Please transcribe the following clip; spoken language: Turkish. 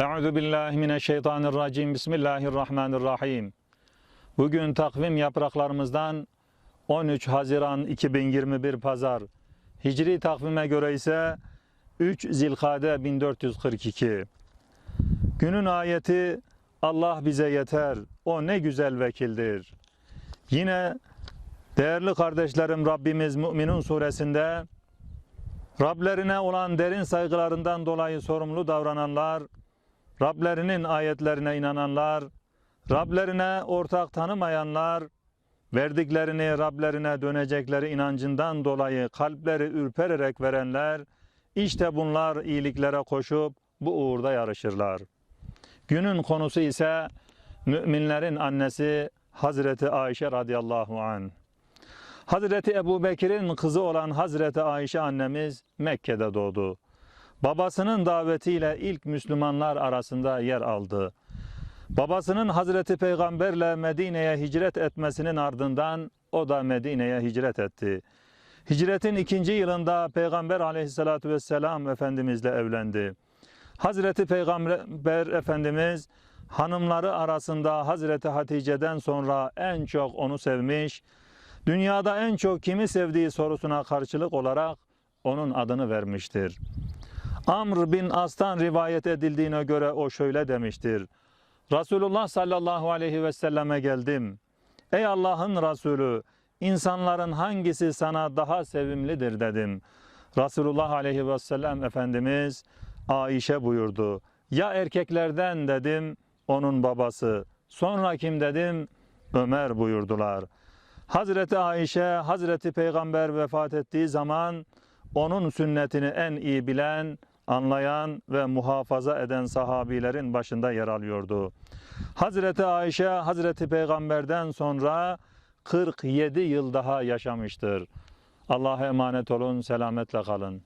Euzu billahi mineşşeytanirracim. Bismillahirrahmanirrahim. Bugün takvim yapraklarımızdan 13 Haziran 2021 Pazar. Hicri takvime göre ise 3 Zilkade 1442. Günün ayeti Allah bize yeter. O ne güzel vekildir. Yine değerli kardeşlerim Rabbimiz Müminun suresinde Rablerine olan derin saygılarından dolayı sorumlu davrananlar, Rablerinin ayetlerine inananlar, Rablerine ortak tanımayanlar, verdiklerini Rablerine dönecekleri inancından dolayı kalpleri ürpererek verenler, işte bunlar iyiliklere koşup bu uğurda yarışırlar. Günün konusu ise müminlerin annesi Hazreti Ayşe radıyallahu an. Hazreti Ebu Bekir'in kızı olan Hazreti Ayşe annemiz Mekke'de doğdu. Babasının davetiyle ilk Müslümanlar arasında yer aldı. Babasının Hazreti Peygamberle Medine'ye hicret etmesinin ardından o da Medine'ye hicret etti. Hicretin ikinci yılında Peygamber aleyhissalatü vesselam Efendimizle evlendi. Hazreti Peygamber Efendimiz hanımları arasında Hazreti Hatice'den sonra en çok onu sevmiş, dünyada en çok kimi sevdiği sorusuna karşılık olarak onun adını vermiştir. Amr bin As'tan rivayet edildiğine göre o şöyle demiştir. Resulullah sallallahu aleyhi ve selleme geldim. Ey Allah'ın Resulü, insanların hangisi sana daha sevimlidir dedim. Resulullah aleyhi ve sellem Efendimiz Ayşe buyurdu. Ya erkeklerden dedim, onun babası. Sonra kim dedim, Ömer buyurdular. Hazreti Ayşe, Hazreti Peygamber vefat ettiği zaman onun sünnetini en iyi bilen, anlayan ve muhafaza eden sahabilerin başında yer alıyordu. Hazreti Ayşe, Hazreti Peygamber'den sonra 47 yıl daha yaşamıştır. Allah'a emanet olun, selametle kalın.